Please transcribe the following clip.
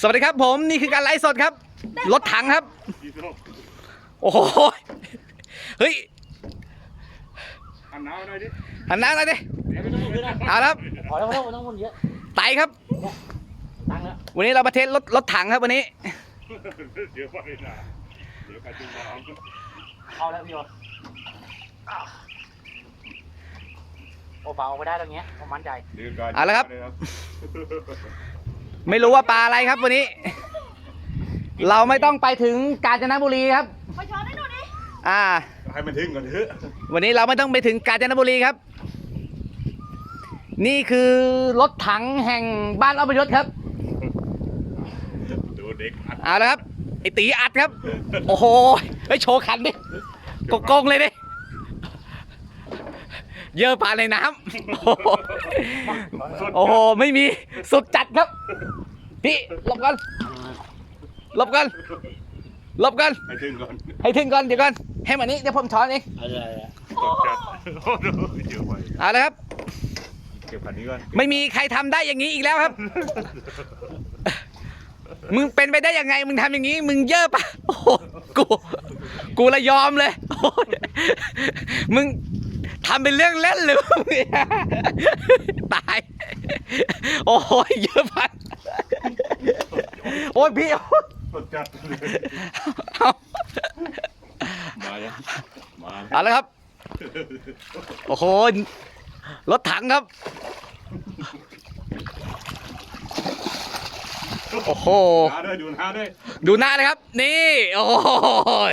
สวัสดีครับผมนี่คือการไลฟ์สดครับ รถถังครับพี่ส้มโอ้โหเฮ้ยอันน้ำหน่อยดิหันหน้าหน่อยดิเดี๋ยวไม่ต้องขึ้นนะเอาละครับพอแล้วพอแล้วไม่ต้องวนเยอะไตครับ ตังค์แล้ววันนี้เราประเทศรถรถถังครับวันนี้เดี๋ยวไปนะเดี๋ยวไปดูน้ำเอาแล้วพี่โยโอ้เปล่าเอาไปได้ตรงเนี้ยผมมั่นใจเดี๋ยวก่อนเอาละครับ ไม่รู้ว่าปลาอะไรครับวันนี้ เราไม่ต้องไปถึงกาญจนบุรีครับ มาช้อนให้หนูดิอ่า ให้มันถึงก่อนเถอะวันนี้เราไม่ต้องไปถึงกาญจนบุรีครับ นี่คือรถถังแห่งบ้านอพยศครับ ดูเด็กอัดเอาละครับไอตีอัดครับ โอ้โหเฮ้ยโชว์คันดิโกงๆเลยดิ เยอะปลาในน้ำโอ้โหโอ้โห ไม่มี สุดจัดครับ พี่หลบกันหลบกันหลบกัน ให้ถึงก่อนให้ถึงก่อน เดี๋ยวก่อน ให้มันนี้เดี๋ยวผมช้อนเองอะไรอะกดจัดโอ้โหเดี๋ยวไปเอาละครับ เก็บคันนี้ก่อน ไม่มีใครทำได้อย่างนี้อีกแล้วครับ มึงเป็นไปได้ยังไง มึงทำอย่างนี้ มึงเยอะปะโอ้โหกู กูละยอมเลยโอ้ยมึง ทำเป็นเรื่องเล่นเลยมึงเนี่ยตาย โอ้ยเยอะไปโอ้ยพี่เอากดจัดเอามาแล้วมาเอาละครับ โอ้โหรถถังครับ โอ้โห หน้าด้วยดูหน้าด้วย ดูหน้าเลยครับ นี่ โอ้ย